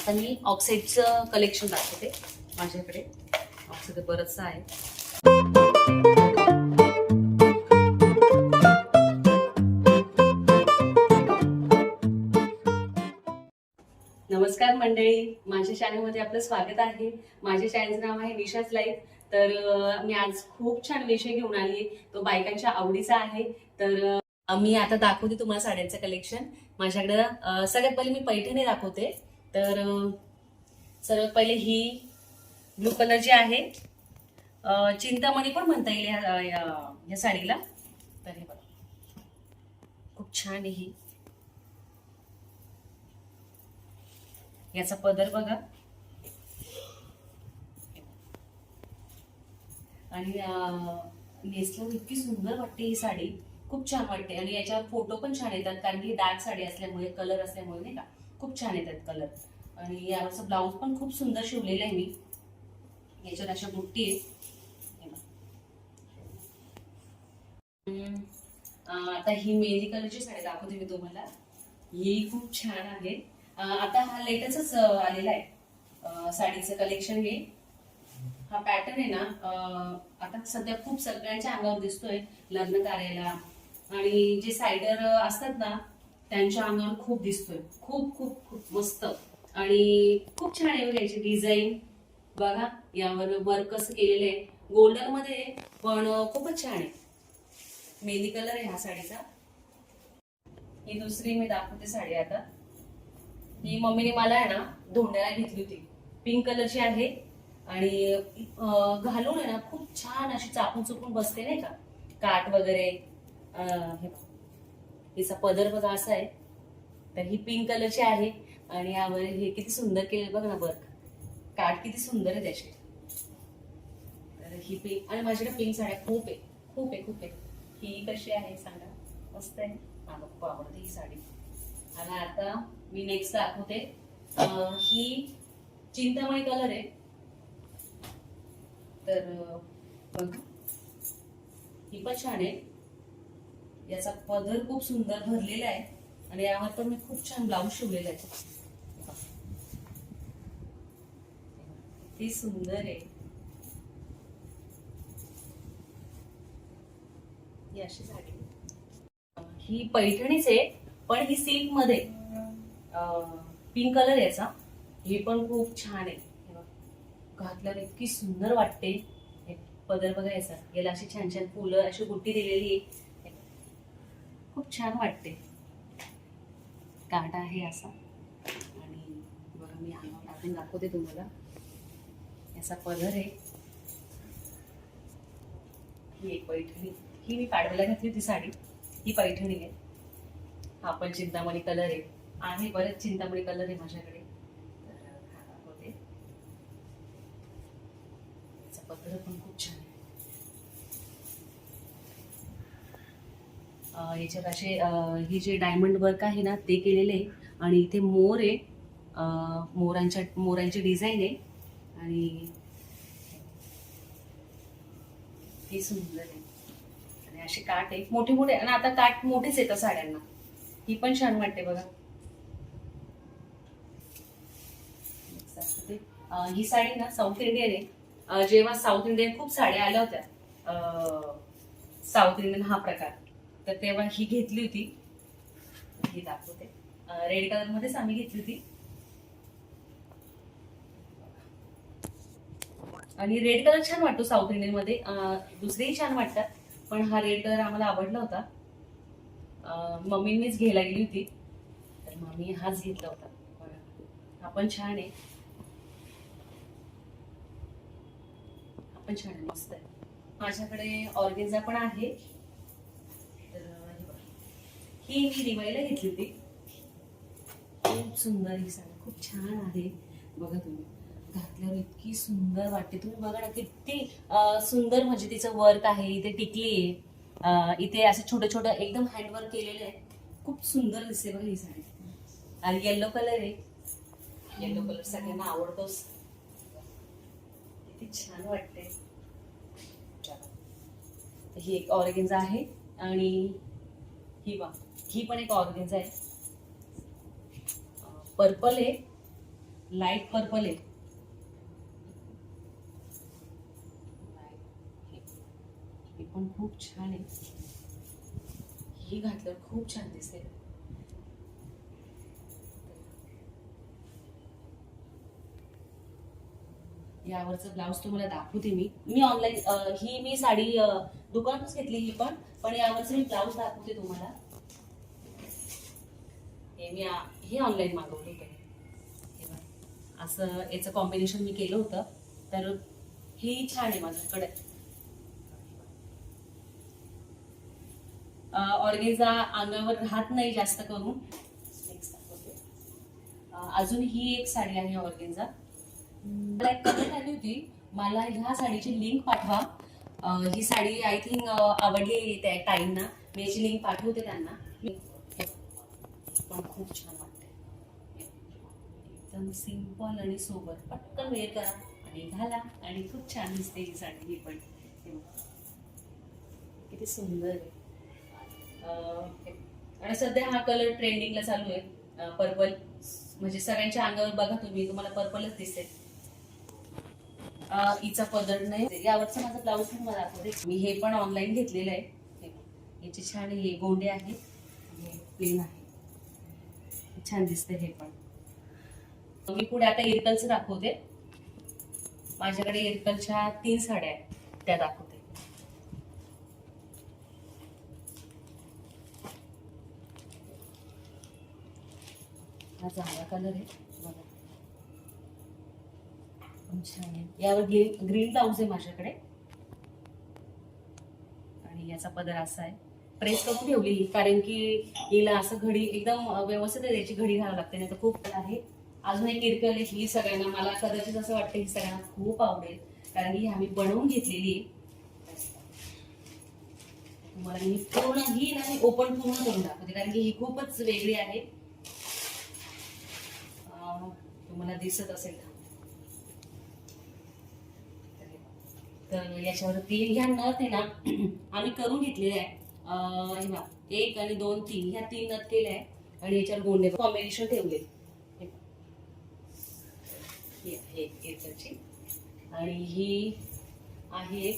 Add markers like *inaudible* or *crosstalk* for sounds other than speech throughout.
आता मी ऑक्साईडचं कलेक्शन दाखवते माझ्याकडे. ऑक्साईड बरंचसं आहे. नमस्कार मंडळी. माझ्या चॅनलमध्ये आपलं स्वागत आहे. माझ्या चॅनलचं नाव आहे निशाच लाईफ तर मी आज खूप छान विषय घेऊन आली तो बायकांच्या आवडीचा आहे. तर मी आता दाखवते तुम्हाला साड्यांचं कलेक्शन माझ्याकडं सगळ्यात पहिले मी पैठणी दाखवते. तर सर्वात पहिले ही ब्लू कलरची आहे चिंतामणी पण म्हणता येईल ह्या- या साडीला. तर हे बघा. खूप छान आहे ही. याचा पदर बघा. आणि नेसल्यावर इतकी सुंदर वाटते ही साडी. खूप छान वाटते. आणि याच्यावर फोटो पण छान येतात कारण की डार्क साडी असल्यामुळे कलर असल्यामुळे नाही का? खूप छान येतात कलर आणि यावरचं ब्लाऊज पण खूप सुंदर शिवलेलं आहे मी. याच्यावर अशा बुट्टी आहेत. आता ही मेहंदी कलरची साडी दाखवते मी तुम्हाला. ही खूप छान आहे. आता हा लेटेस्टच आलेला आहे. साडीचं कलेक्शन हे. हा पॅटर्न आहे ना आता सध्या खूप सगळ्यांच्या अंगावर दिसतोय लग्न कार्याला. आणि जे सायडर असतात ना त्यांच्या अंगावर खूप दिसतोय. खूप खूप खूप मस्त. आणि खूप छान आहे बघा याची डिझाईन बघा यावर वर्क कसं केलेलं आहे. गोल्डनमध्ये पण खूपच छान आहे. मेहंदी कलर आहे हा साडीचा. ही दुसरी मी दाखवते साडी आता. ही मम्मीने मला आहे ना धोंड्याला घेतली होती. पिंक कलरची आहे. आणि घालून आहे ना खूप छान अशी चापून चुपून बसते नाही का? काट वगैरे हे बघ. हिचा पदर बघा असा आहे. तर ही पिंक कलरची आहे आणि यावर हे किती सुंदर केले बघ ना वर्क काठ किती सुंदर आहे त्याचे. तर ही पिंक आणि माझ्याकडे पिंक साड्या खूप आहे खूप आहे खूप आहे. ही कशी आहे सांगा? मस्त आहे. मला खूप आवडते ही साडी. आणि आता मी नेक्स्ट दाखवते. ही चिंतामणी कलर आहे. तर बघ. ही पण छान आहे. याचा पदर खूप सुंदर भरलेला आहे. आणि यावर पण मी खूप छान ब्लाऊज शिवलेला आहे. ती सुंदर आहे. ही अशी साडी. ही पैठणीच आहे पण ही सिल्कमध्ये. पिंक कलर याचा. हे पण खूप छान आहे. घातल्यावर इतकी सुंदर वाटते. पदर बघा याचा. याला अशी छान छान फुलं अशी बुट्टी दिलेली आहे. खूप छान वाटते. काटा आहे असा. आणि बघा मी अंगावर टाकून दाखवते तुम्हाला. याचा पदर आहे. ही एक पैठणी. ही मी पाडव्याला घातली होती साडी. ही पैठणी आहे. हा पण चिंतामणी कलर आहे. आहे बरेच चिंतामणी कलर आहे माझ्याकडे. तर हा दाखवते. याचा पदर पण खूप छान याच्यात असे हे जे डायमंड वर्क आहे ना ते केलेले आहे. आणि इथे मोर आहे. मोरांच्या मोरांची डिझाईन आहे. आणि हे सुंदर आहे. आणि असे काट आहे मोठे मोठे आणि आता काट मोठेच येतात साड्यांना. ही पण छान वाटते बघा. ही साडी ना साऊथ इंडियन आहे. जेव्हा साऊथ इंडियन खूप साड्या आल्या होत्या साऊथ इंडियन हा प्रकार. तर तेव्हा ही घेतली होती. ही दाखवते. रेड कलर मध्येच आम्ही घेतली होती. आणि रेड कलर छान वाटतो साऊथ इंडियनमध्ये. दुसरेही छान वाटतात पण हा रेड कलर आम्हाला आवडला होता. मम्मींनीच मम्मीनीच घ्यायला गेली होती. तर मम्मी हाच घेतला होता. आपण हा पण छान आहे. हा पण छान आहे. मस्त आहे. माझ्याकडे ऑर्गेन्झा पण आहे. ही मी दिवाळीला घेतली होती. खूप सुंदर ही साडी खूप छान आहे. बघा तुम्ही घातल्यावर इतकी सुंदर वाटते. तुम्ही बघा ना किती सुंदर म्हणजे तिचं वर्क आहे इथे टिकली आहे. इथे असं छोटं छोटं एकदम हँडवर्क केलेलं आहे खूप सुंदर दिसते बघा ही साडी. आणि येल्लो कलर आहे. येल्लो कलर सगळ्यांना आवडतोच किती छान वाटते. ही एक ऑर्गेन्झा आहे आणि ही बा ही पण एक ऑर्गेन्झा आहे. पर्पल आहे लाइट पर्पल आहे. हे पण खूप छान आहे. ही घातल्यावर खूप छान दिसते यावरचं ब्लाऊज तुम्हाला दाखवते मी. मी ऑनलाईन ही मी साडी अ, दुकानातच घेतली ही पण पण यावरचं मी ब्लाऊज दाखवते तुम्हाला. मी हे ऑनलाईन मागवलं होतं. असं याचं कॉम्बिनेशन मी केलं होतं. तर ही छान आहे माझ्याकडे. ऑर्गेजा अंगावर राहत नाही जास्त करून. अजून ही एक साडी आहे ऑर्गेन्झा मला एक कमेंट आली होती. मला ह्या साडीची लिंक पाठवा. ही साडी आय थिंक आवडली त्या ताईंना. मी याची लिंक पाठवते त्यांना. पण खूप छान वाटते एकदम सिंपल आणि सोबत पटकन वेअर करा आणि घाला आणि खूप छान दिसते ही साडी ही पण. किती सुंदर आहे. आणि सध्या हा कलर ट्रेंडिंगला चालू आहे. पर्पल. म्हणजे सगळ्यांच्या अंगावर बघा तुम्ही तुम्हाला पर्पलच दिसेल. हिचा पदर नाही. यावरचा माझा ब्लाऊज पण मला दाखवते मी हे पण ऑनलाईन घेतलेलं आहे. याचे छान हे गोंडे आहेत. प्लेन आहे. छान दिसते हे पण. मी पुढे आता इरकलचं दाखवते. माझ्याकडे इरकलच्या तीन साड्या आहेत त्या दाखवते. हा चांगला कलर आहे बघा. छान आहे. यावर ग्रीन ग्रीन ब्लाऊज आहे माझ्याकडे. आणि याचा पदर असा आहे. प्रेस करून ठेवली कारण की हिला असं घडी एकदम व्यवस्थित त्याची घडी घालावं लागते नाही तर खूप आहे. अजून एक किरकल आहे ही सगळ्यांना मला कदाचित असं वाटतं ही सगळ्यांना खूप आवडेल कारण की ही आम्ही बनवून घेतलेली. आहे तुम्हाला मी पूर्ण ही ना मी ओपन पूर्ण करून दाखवते कारण की ही खूपच वेगळी आहे. तुम्हाला दिसत असेल का? तर याच्यावरती ह्या नथ आहे ना *clears throat* आम्ही करून घेतलेले आहे. बघा, एक आणि दोन तीन. ह्या तीन नथ केल्या आहे आणि याच्यावर गोंडे कॉम्बिनेशन ठेवले आणि ही आहे.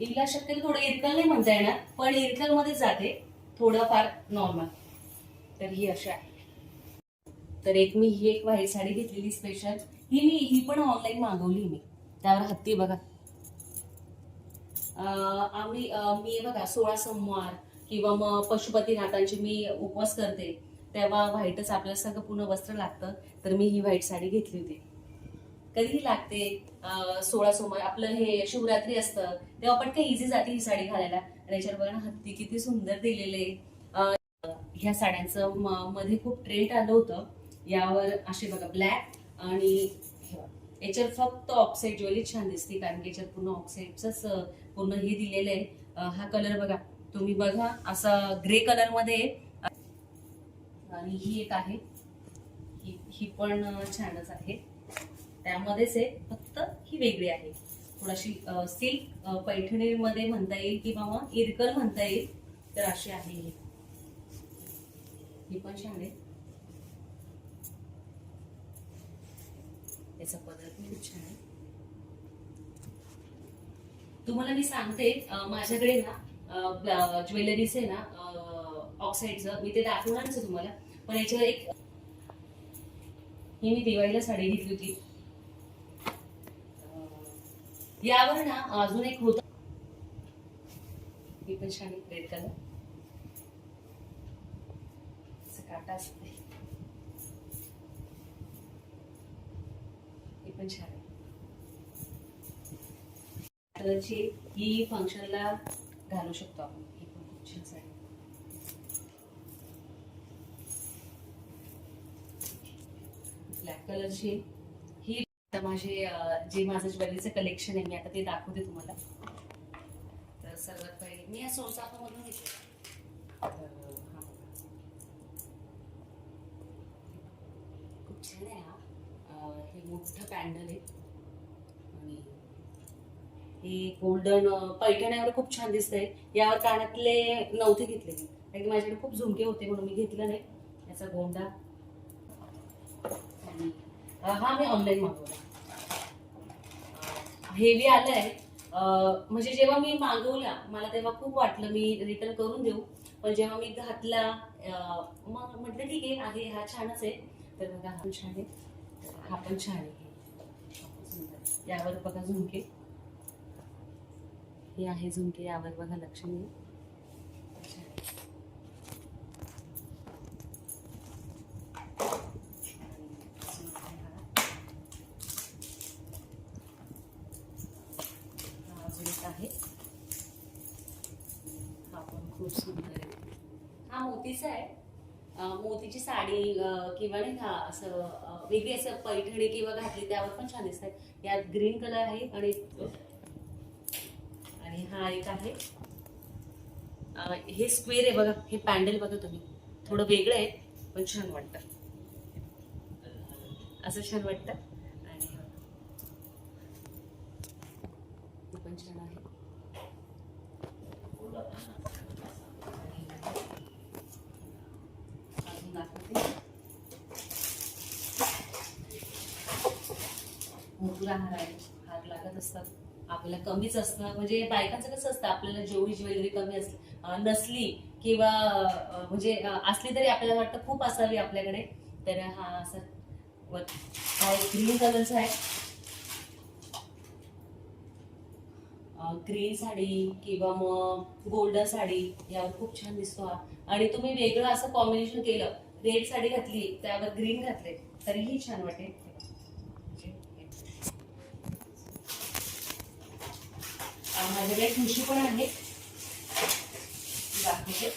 हिला शक्यतो थोडं इरकल नाही म्हणता येणार पण इरकलमध्ये जाते. थोडंफार नॉर्मल तर ही अशी आहे. तर एक मी ही एक व्हाईट साडी घेतलेली स्पेशल ही मी ही पण ऑनलाईन मागवली मी. त्यावर हत्ती बघा. आम्ही मी बघा सोळा सोमवार किंवा मग पशुपतीनाथांची मी उपवास करते तेव्हा व्हाईटच आपल्याला सगळं पूर्ण वस्त्र लागतं तर मी ही व्हाईट साडी घेतली होती. कधीही लागते सोळा सोमवार आपलं हे शिवरात्री असतं तेव्हा पण काही इझी जाते ही साडी घालायला. आणि याच्यावर बघा हत्ती किती सुंदर दिलेले. ह्या साड्यांचं मध्ये खूप ट्रेंड आलं होतं. यावर असे बघा ब्लॅक आणि हे बघा. याच्यावर फक्त ऑक्साईड ज्वेलरी छान दिसते कारण की याच्यावर पूर्ण ऑक्साईडच पूर्ण हे दिलेलं आहे. हा कलर बघा तुम्ही बघा असा ग्रे कलरमध्ये. आणि ही एक आहे. ही पण छानच आहे. त्यामध्येच आहे फक्त ही वेगळी आहे. थोडीशी सिल्क पैठणीमध्ये म्हणता येईल किंवा मग इरकल म्हणता येईल तर अशी आहे ही. ही पण छान आहे. याचा खूप छान आहे तुम्हाला मी सांगते माझ्याकडे ना ज्वेलरीज आहे ना ऑक्साईडचं मी ते दाखवणारच तुम्हाला. पण याच्यावर एक ही मी दिवाळीला साडी घेतली होती. यावर ना अजून एक होत. ही पण छान रेड कलर काटा असते ही पण छान कलरची ही फंक्शनला घालू शकतो आपण ही पण खूप छान साडी ब्लॅक कलरची ही आता माझे जे माझं ज्वेलरीचं कलेक्शन आहे मी आता ते दाखवते तुम्हाला. तर सर्वात पहिले मी या सोनचाफामधून घेतले तर हा. खूप छान आहे हा. हे मोठं पॅन्डल आहे. आणि हे गोल्डन पैठण्यावर खूप छान दिसतंय. यावर कानातले नव्हते घेतले कारण की माझ्याकडे खूप झुमके होते म्हणून मी घेतलं नाही. याचा गोंडा. आणि हा मी ऑनलाईन मागवला. हेवी आलं आहे म्हणजे जेव्हा मी मागवला मला तेव्हा खूप वाटलं मी रिटर्न करून देऊ. पण जेव्हा मी घातला मग म्हटलं ठीक आहे आहे हा छानच आहे. तर मग हा छान आहे. तर हा पण छान आहे यावर बघा झुमके हे आहे झुमके यावर बघा लक्षणीय छान आहे. अजून हा. एक आहे हा पण खूप सुंदर आहे हा मोतीचा आहे मोतीची साडी किंवा नाही का असं वेगळी असं पैठणी किंवा घातली त्यावर पण छान दिसत आहे यात ग्रीन कलर आहे आणि आणि हा एक आहे. हे स्क्वेअर आहे बघा हे पॅन्डल बघा तुम्ही. थोडं वेगळं आहे पण छान वाटतं. असं छान वाटतं. आणि पण छान आहे. अजून दाखवते. मोठा हार आहे हार लागत असतात. आपल्याला कमीच असतं म्हणजे बायकांचं कसं असतं आपल्याला जेवढी ज्वेलरी कमी असली नसली किंवा म्हणजे असली तरी आपल्याला वाटतं खूप असावी आपल्याकडे. तर हा असा हा एक ग्रीन कलरचा आहे. ग्रीन साडी किंवा मग गोल्डन साडी यावर खूप छान दिसतो हा. आणि तुम्ही वेगळं असं कॉम्बिनेशन केलं रेड साडी घातली त्यावर ग्रीन घातले तरीही छान वाटेल. माझ्याकडे ठुशी पण आहे. दाखवते.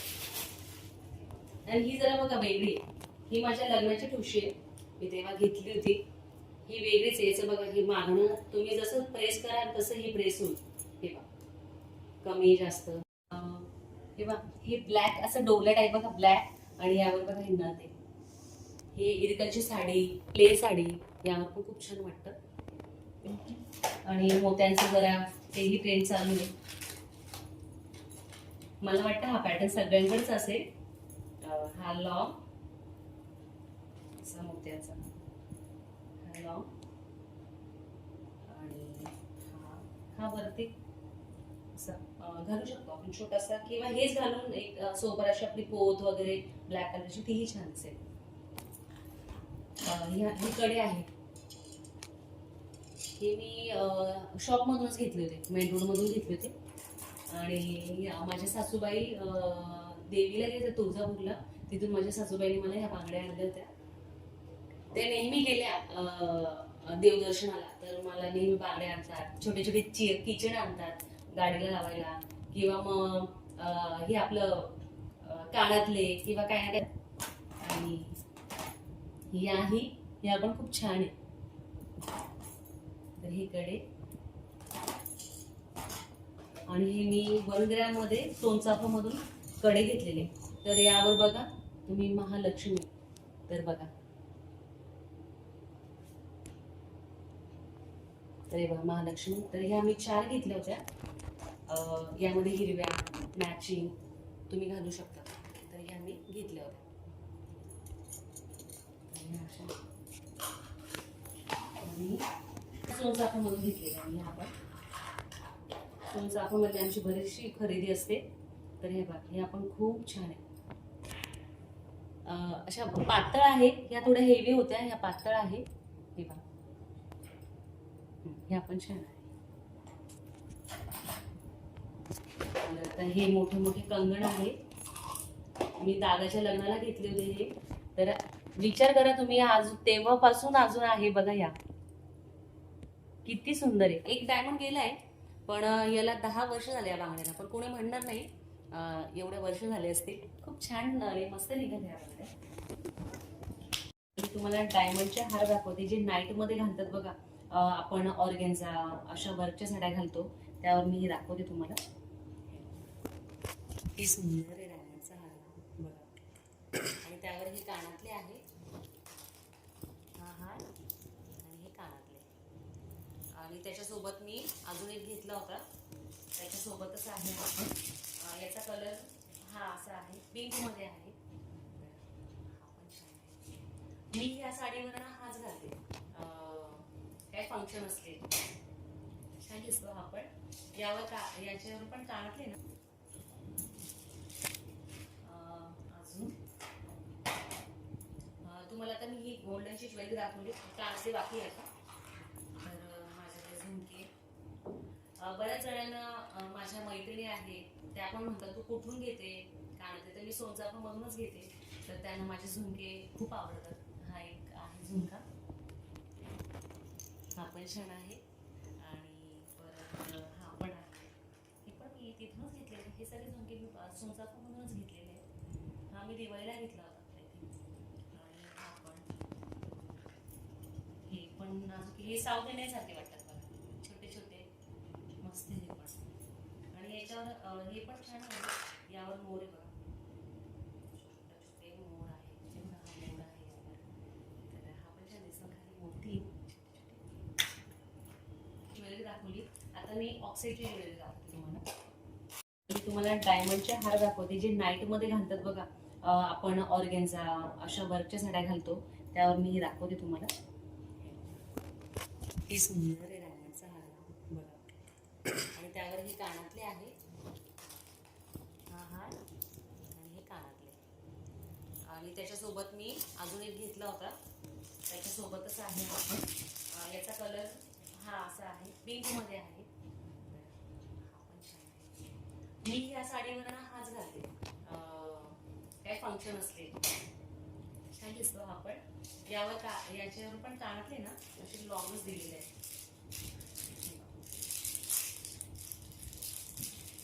आणि ही जरा बघा वेगळी आहे. ही माझ्या लग्नाची ठुशी आहे. मी तेव्हा घेतली होती. ही वेगळीच आहे. याचं बघा हे मागणं तुम्ही जसं प्रेस कराल तसं ही प्रेस होईल. हे बघा. कमी जास्त. हे बघा हे ब्लॅक असं डोलं टाईप बघा ब्लॅक आणि यावर बघा हे नथ आहे. हे इरकलची साडी प्ले साडी. यावर पण खूप छान वाटतं. आणि मोत्यांचं जरा तेही ट्रेंड चालू आहे मला वाटतं हा पॅटर्न सगळ्यांकडेच असेल. हा लॉंग असा मोत्याचा. हा लॉंग आणि हा हा वरती असं. घालू शकतो आपण छोटासा किंवा हेच घालून एक सोबर सोबत अशी आपली पोत वगैरे ब्लॅक कलरची तीही छान असेल. ह्या ही कडे आहे. हे मी शॉप मधूनच घेतले होते. मेन रोड मधून घेतले होते. आणि माझ्या सासूबाई अं, देवीला गेले तुळजापूरला. तिथून माझ्या सासूबाईने मला ह्या बांगड्या आणल्या होत्या. त्या नेहमी गेल्या देवदर्शनाला. तर मला नेहमी बांगड्या आणतात. छोटे छोटे किचन आणतात गाडीला लावायला. किंवा मग हे आपलं काळातले कानातले किंवा काय ना काय. आणि याही या पण खूप छान आहे. तर ही कडे. आणि हे मी वनग्राममध्ये सोनचाफामधून कडे घेतलेले. तर यावर बघा तुम्ही महालक्ष्मी. तर बघा. तर हे बघा महालक्ष्मी. तर ह्या मी चार घेतल्या होत्या. यामध्ये हिरव्या मॅचिंग तुम्ही घालू शकता. तर ह्या मी घेतल्या होत्या. अशा. आणि चुनचाखू म्हणून घेतलेलं आहे. ह्या पण सोनचाफामध्ये आमची बरीचशी खरेदी असते. तर हे बघा हे आपण खूप छान आहे. अशा पातळ आहे. ह्या थोड्या हेवी होत्या. ह्या पातळ आहे. हे बघा. हे आपण छान आहे. आता हे मोठे मोठे कंगण आहे. मी दादाच्या लग्नाला घेतले होते हे. तर विचार करा तुम्ही आज तेव्हापासून अजून आहे बघा या. किती सुंदर आहे. एक डायमंड गेलाय पण याला दहा वर्ष झाले या बांगड्याला पण कोणी म्हणणार नाही अं, एवढे वर्ष झाले असतील. खूप छान मस्त निघाले मी तुम्हाला डायमंडचे हार दाखवते जे नाईटमध्ये घालतात बघा. आपण ऑर्गेन्झा अशा वर्कच्या साड्या घालतो त्यावर मी हे दाखवते तुम्हाला. किती सुंदर आहे डायमंडचा हार. बघा. आणि त्यावर हे कानात आहे हा हार आणि हे कानातले आणि त्याच्यासोबत मी अजून एक घेतला होता. त्याच्यासोबतच आहे. हा याचा कलर हा असा आहे. पिंकमध्ये आहे. मी या साडीवर ना हाच घालते. फंक्शन असले छान दिसतो हा पण. यावर का याच्यावर पण कानातले ना. अजून. तुम्हाला आता मी ही गोल्डनची ज्वेलरी दाखवली. कानातले बाकी आहे का बऱ्याच जणांना माझ्या मैत्रिणी आहे त्या पण म्हणतात तू कुठून घेते? कानातले तर मी सोनचापामधूनच घेते. तर त्यांना माझे झुमके खूप आवडतात. हा एक आहे झुमका. हा पण छान आहे. आणि परत हा पण आहे. हे पण मी तिथूनच घेतलेले हे सगळे झुमके मी सोनचापामधूनच घेतलेले हा मी दिवाळीला घेतला होता आणि हा पण हे पण हे साऊथ इंडियन सारखे वाटते मला छोटे छोटे मस्त हे पण आणि याच्यावर हे पण छान आहे. यावर मोर आहे बघा. ते मोर आहे हा मोर आहे तर हा पण छान दिसतो. खाली मोठी ज्वेलरी दाखवली. आता मी ऑक्साईडची ज्वेलरी दाखवते तुम्हाला. तुम्हाला डायमंडचे हार दाखवते जे नाईटमध्ये घालतात बघा. आपण ऑर्गेन्झा अशा वर्कच्या साड्या घालतो. त्यावर मी हे दाखवते तुम्हाला. ही सुंदर आहे डायमंडचा हार बघा आणि त्यावर हे कानातले आहे हा हार आणि हे कानातले आणि त्याच्यासोबत मी अजून एक घेतला होता. त्याच्यासोबतच आहे याचा कलर हा असा आहे. पिंकमध्ये आहे. मी या साडीवर ना हाच घालते काय फंक्शन असले छान दिसतो हा पण यावर का याच्यावर पण कानातले ना असे लॉंगच दिलेले आहेत.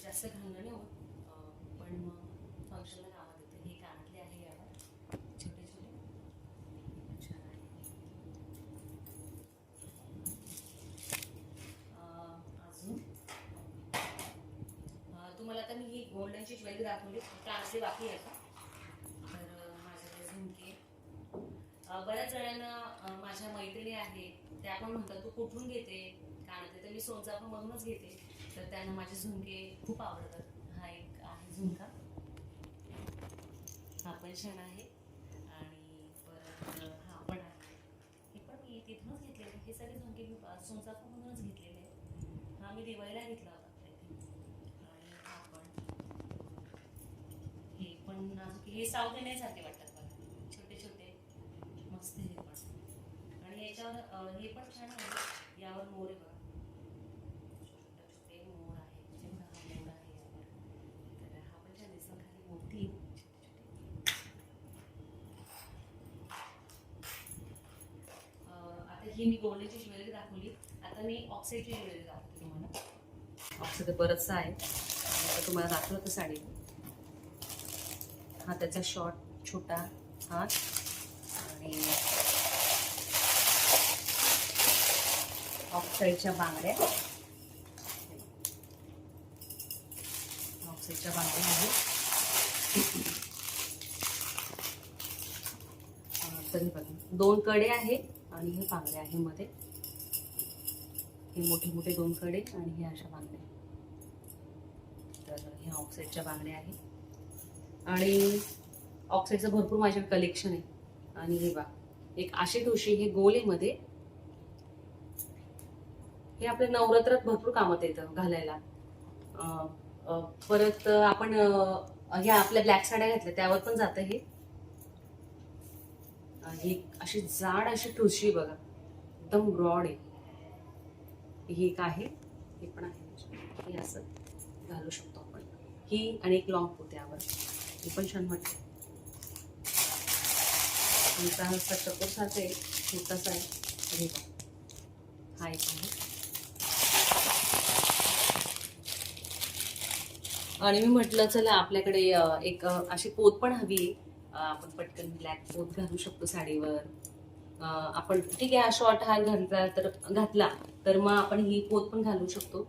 जास्त घालणं नाही होत. पण मग फंक्शनला कामात येते हे कानातले आहे यावर छोटे छोटे पण छान आहे अं, अजून अं, तुम्हाला आता मी ही गोल्डनची ज्वेलरी दाखवली बाकी आहे का तर अं, माझ्याकडे झुमके. बऱ्याच जणांना माझ्या मैत्रिणी आहे त्या पण म्हणतात तू कुठून घेते? कानातले तर मी सोनचापामधूनच घेते. तर त्यांना माझे झुमके खूप आवडतात. हा एक आहे झुमका. हा पण छान आहे. आणि परत हा पण आहे. हे पण मी तिथूनच घेतलेले हे सगळे झुमके मी सोनचापामधूनच घेतलेले हा मी दिवाळीला घेतला होता I think. आणि हा पण हे नाजूक हे साऊथ इंडियन सारखे वाटतात मला छोटे छोटे. मस्त हे पण. आणि याच्यावर हे पण छान आहे. यावर मोर आहे बघा. छोटे मोर आहे. मोर आहे यावर. तर हा पण छान दिसतो. खाली मोठी आता ही मी गोल्डची ज्वेलरी दाखवली. आता मी ऑक्साईडची ज्वेलरी दाखवते तुम्हाला. ऑक्साईड बरंचसं आहे. तुम्हाला दाखवलं तर साडी. हा त्याचा शॉर्ट छोटा हात. आणि ऑक्साईडच्या बांगड्या. ऑक्साईडच्या बांगड्या आहे तरी बघा. दोन कडे आहे आणि हे बांगड्या आहे मध्ये. हे मोठे मोठे दोन कडे आणि हे अशा बांगड्या. तर ह्या ऑक्साईडच्या बांगड्या आहेत. आणि ऑक्साईडचं भरपूर माझ्याकडे कलेक्शन आहे. आणि हे बा एक आशी ठोशी हे गोलेमध्ये हे आपल्या नवरात्रात भरपूर कामात येतं घालायला. परत आपण ह्या आपल्या ब्लॅक साड्या घातल्या त्यावर पण जातं हे. अं, अशी जाड अशी ठुशी बघा एकदम ब्रॉड आहे. ही एक आहे हे पण आहे. हे असं घालू शकतो आपण. ही आणि एक लॉंग पोते यावर पण छान वाटते. आमचा हा चक्कर सारखा आहे छोटासा आहे. हा एक आहे. आणि मी म्हटलं चला आपल्याकडे एक अशी पोत पण हवी आहे. आपण पटकन ब्लॅक पोत घालू शकतो साडीवर. आपण ठीक आहे हा शॉर्ट हा घातला तर घातला तर मग आपण ही पोत पण घालू शकतो.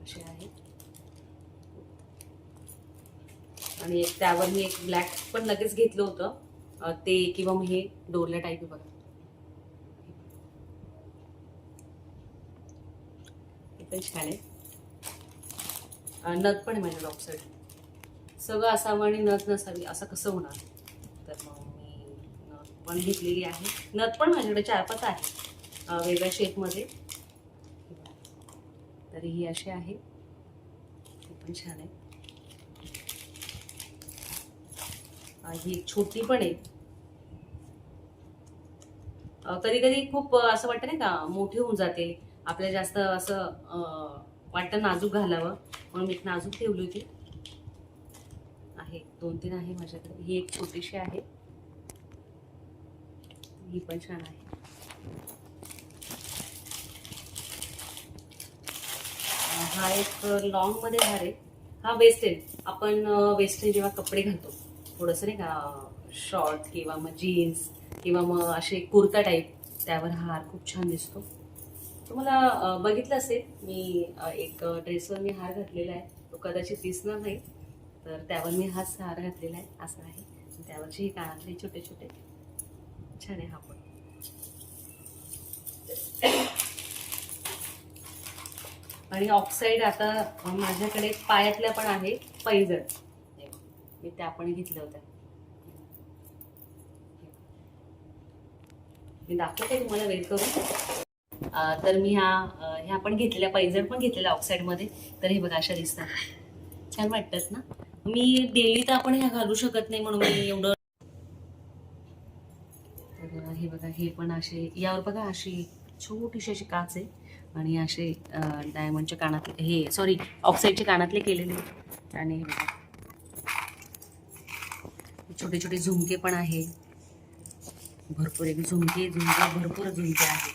अशी आहे. आणि त्यावर मी एक ब्लॅक पण लगेच घेतलं होतं. ते किंवा मग हे डोरल्या टाईप बघा. पण छान आहे. नथ पण आहे माझ्या लॉपसाइड सगळं असावं आणि नथ नसावी असं कसं होणार? तर मग मी नथ पण घेतलेली आहे. नथ पण माझ्याकडे चार पाच आहे. वेगळ्या शेपमध्ये तर ही अशी आहे. ती पण छान आहे. ही छोटी पण आहे. कधी कधी खूप असं वाटतं नाही का मोठी होऊन जाते. आपल्याला जास्त असं वाटतं नाजूक घालावं. म्हणून मी नाजूक ठेवली होती. आहे दोन तीन आहे माझ्याकडे. ही एक छोटीशी आहे. ही पण छान आहे. हा एक लॉंगमध्ये हार आहे हा वेस्टर्न आपण वेस्टर्न जेव्हा कपडे घालतो थोडंसं नाही का शॉर्ट किंवा मग जीन्स किंवा मग असे कुर्ता टाईप त्यावर हा हार खूप छान दिसतो. तुम्हाला बघितलं असेल मी एक ड्रेसवर मी हार घातलेला आहे. तो कदाचित दिसणार नाही तर त्यावर मी हाच हार घातलेला आहे असं आहे. त्यावरचे हे कानातले छोटे छोटे. छान आहे हा पण. आणि ऑक्साईड आता माझ्याकडे पायातल्या पण आहे पैजण. हे त्या आपण घेतल्या होत्या मी दाखवते तुम्हाला वेट करून. तर मी ह्या ह्या पण घेतलेल्या पैजण पण घेतलेल्या ऑक्साईडमध्ये. तर हे बघा अशा दिसतात. छान वाटतात ना? मी डेली तर आपण ह्या घालू शकत नाही म्हणून मी एवढं. तर हे बघा हे पण असे यावर बघा अशी छोटीशी अशी काच आहे. आणि असे डायमंडच्या कानातले हे सॉरी ऑक्साईडचे कानातले केलेले. आणि हे बघा. छोटे छोटे झुमके पण आहे भरपूर एक झुमके झुमके भरपूर झुमके आहे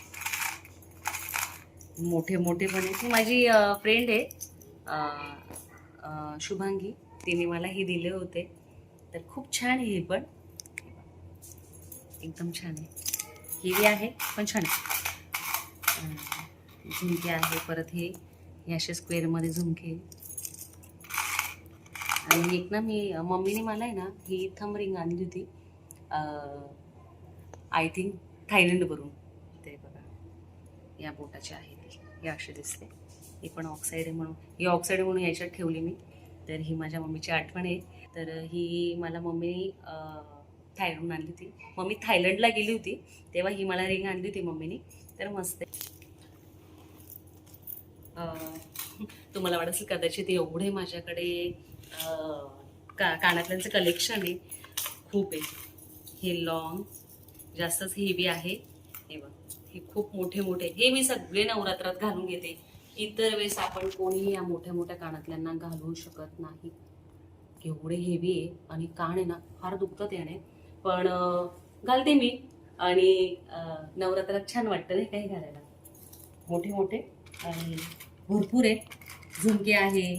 मोठे मोठे पण आहेत. माझी फ्रेंड आहे. शुभांगी. तिने मला हे दिले होते. तर खूप छान आहे हे पण. एकदम छान आहे. हेवी आहे पण छान आहे. झुमके आहे परत हे हे असे स्क्वेअरमध्ये झुमके. आणि एक ना मी मम्मीने मला आहे ना ही थंब रिंग आणली होती. आय थिंक थायलंडवरून ते बघा. या बोटाची आहे ती. ही अशी दिसते. ही पण ऑक्साईड आहे म्हणून. ही ऑक्साईड म्हणून याच्यात ठेवली मी. तर ही माझ्या मम्मीची आठवण आहे. तर ही मला मम्मीने थायलंडून आणली होती. मम्मी थायलंडला गेली होती. तेव्हा ही मला रिंग आणली होती मम्मीने. तर मस्त आहे. तुम्हाला वाटत असेल कदाचित एवढे माझ्याकडे का कानातल्यांचं कलेक्शन आहे. खूप आहे. हे लॉंग जास्तच हेवी आहे. हे बघ हे खूप मोठे मोठे. हे मी सगळे नवरात्रात घालून घेते. इतर वेळेस आपण कोणीही या मोठ्या मोठ्या कानातल्यांना घालू शकत नाही. एवढे हेवी आहे आणि कान आहे ना फार दुखतात याने पण घालते मी. आणि नवरात्रात छान वाटतं नाही काही घालायला. मोठे मोठे आणि भरपूर आहे. झुमके आहे.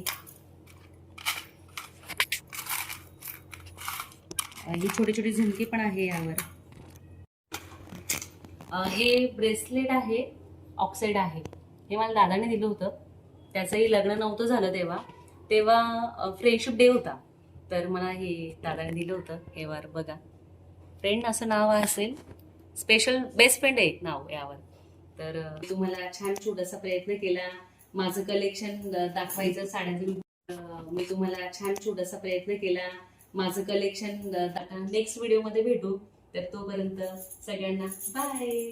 ही छोटी छोटी झुमके पण आहे यावर. हे ब्रेसलेट आहे ऑक्साईड आहे. हे मला दादाने दिलं होतं. त्याचंही लग्न नव्हतं झालं तेव्हा. तेव्हा फ्रेंडशिप डे होता. तर मला हे दादाने दिलं होतं. हे बघा. फ्रेंड असं नाव असेल. स्पेशल बेस्ट फ्रेंड आहे नाव यावर. तर तुम्हाला छान छोटासा प्रयत्न केला. माझं कलेक्शन दाखवायचं साड्यांचं मी तुम्हाला छान छोटासा प्रयत्न केला. माझं कलेक्शन नेक्स्ट व्हिडिओमध्ये भेटू. तर तोपर्यंत सगळ्यांना बाय